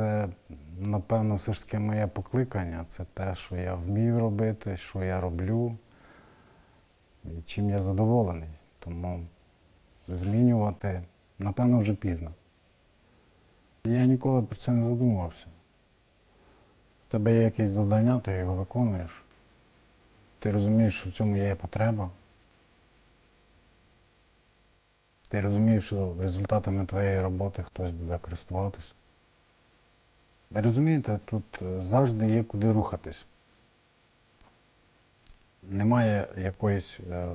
це, напевно, все ж таки моє покликання. Це те, що я вмію робити, що я роблю, і чим я задоволений. Тому змінювати, напевно, вже пізно. Я ніколи про це не задумувався. У тебе є якесь завдання, ти його виконуєш. Ти розумієш, що в цьому є потреба. Ти розумієш, що результатами твоєї роботи хтось буде користуватися. Розумієте, тут е, завжди є куди рухатись. Немає якоїсь е,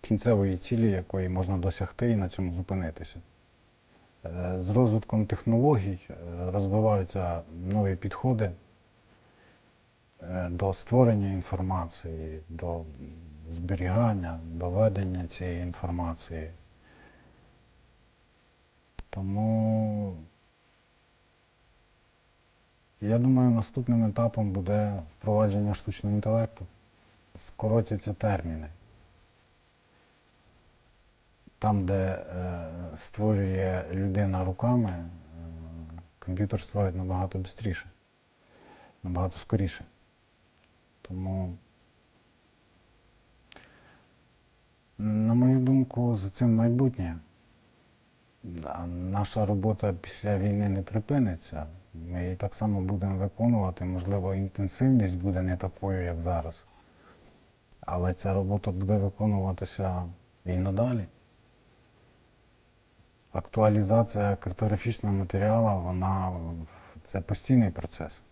кінцевої цілі, якої можна досягти і на цьому зупинитися. Е, з розвитком технологій розвиваються нові підходи до створення інформації, до зберігання, до ведення цієї інформації. Тому я думаю, наступним етапом буде впровадження штучного інтелекту. Скоротяться терміни. Там, де е, створює людина руками, е, комп'ютер створить набагато швидше, набагато скоріше. Тому, на мою думку, за цим майбутнє. Наша робота після війни не припиниться. Ми її так само будемо виконувати. Можливо, інтенсивність буде не такою, як зараз. Але ця робота буде виконуватися і надалі. Актуалізація картографічного матеріалу, вона це постійний процес.